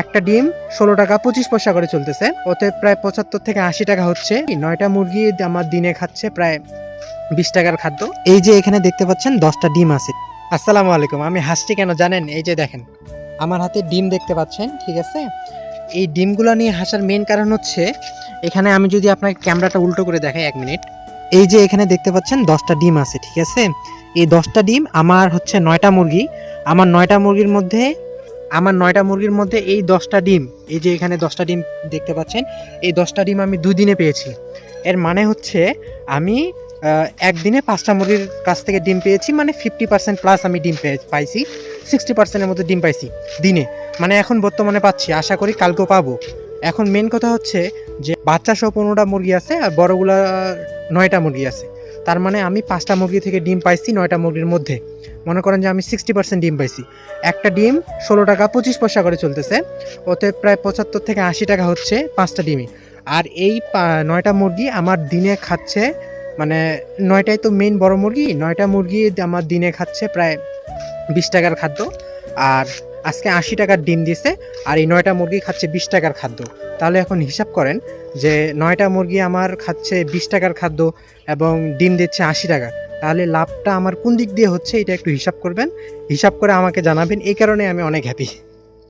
একটা ডিম ষোলো টাকা পঁচিশ পয়সা করে চলতেছে। ওতে প্রায় পঁচাত্তর থেকে আশি টাকা হচ্ছে। নয়টা মুরগি আমার দিনে খাচ্ছে প্রায় বিশ টাকার খাদ্য। এই যে এখানে দেখতে পাচ্ছেন দশটা ডিম আছে। আসসালামু আলাইকুম, আমি হাসছি কেন জানেন? এই যে দেখেন, আমার হাতে ডিম দেখতে পাচ্ছেন, ঠিক আছে? এই ডিমগুলো নিয়ে হাসার মেন কারণ হচ্ছে, এখানে আমি যদি আপনাকে ক্যামেরাটা উল্টো করে দেখাই এক মিনিট এই যে এখানে দেখতে পাচ্ছেন দশটা ডিম আছে, ঠিক আছে? এই দশটা ডিম আমার হচ্ছে নয়টা মুরগি। আমার নয়টা মুরগির মধ্যে আমার নয়টা মুরগির মধ্যে এই দশটা ডিম, এই যে এখানে দশটা ডিম দেখতে পাচ্ছেন, এই দশটা ডিম আমি দুদিনে পেয়েছি। এর মানে হচ্ছে আমি একদিনে পাঁচটা মুরগির কাছ থেকে ডিম পেয়েছি মানে ফিফটি পার্সেন্ট প্লাস আমি ডিম পেয়ে, পাইছি সিক্সটি পার্সেন্টের মতো ডিম পাইছি দিনে। মানে এখন বর্তমানে পাচ্ছি, আশা করি কালকেও পাবো। এখন মেন কথা হচ্ছে যে বাচ্চা সহ পনেরোটা মুরগি আছে আর বড়গুলা নয়টা মুরগি আছে। তার মানে আমি পাঁচটা মুরগি থেকে ডিম পাইছি, নয়টা মুরগির মধ্যে। মনে করেন যে আমি সিক্সটি পার্সেন্ট ডিম পাইছি। একটা ডিম ষোলো টাকা পঁচিশ পয়সা করে চলতেছে। ওতে প্রায় পঁচাত্তর থেকে আশি টাকা হচ্ছে পাঁচটা ডিমই। আর এই নয়টা মুরগি আমার দিনে খাচ্ছে মানে নয়টাই তো মেইন বড় মুরগি, নয়টা মুরগি আমার দিনে খাচ্ছে প্রায় বিশ টাকার খাদ্য। আর আজকে আশি টাকার ডিম দিছে আর এই নয়টা মুরগি খাচ্ছে বিশ টাকার খাদ্য। তাহলে এখন হিসাব করেন যে নয়টা মুরগি আমার খাচ্ছে বিশ টাকার খাদ্য এবং ডিম দিচ্ছে আশি টাকা, তাহলে লাভটা আমার কোন দিক দিয়ে হচ্ছে এটা একটু হিসাব করবেন। হিসাব করে আমাকে জানাবেন, এই কারণে আমি অনেক হ্যাপি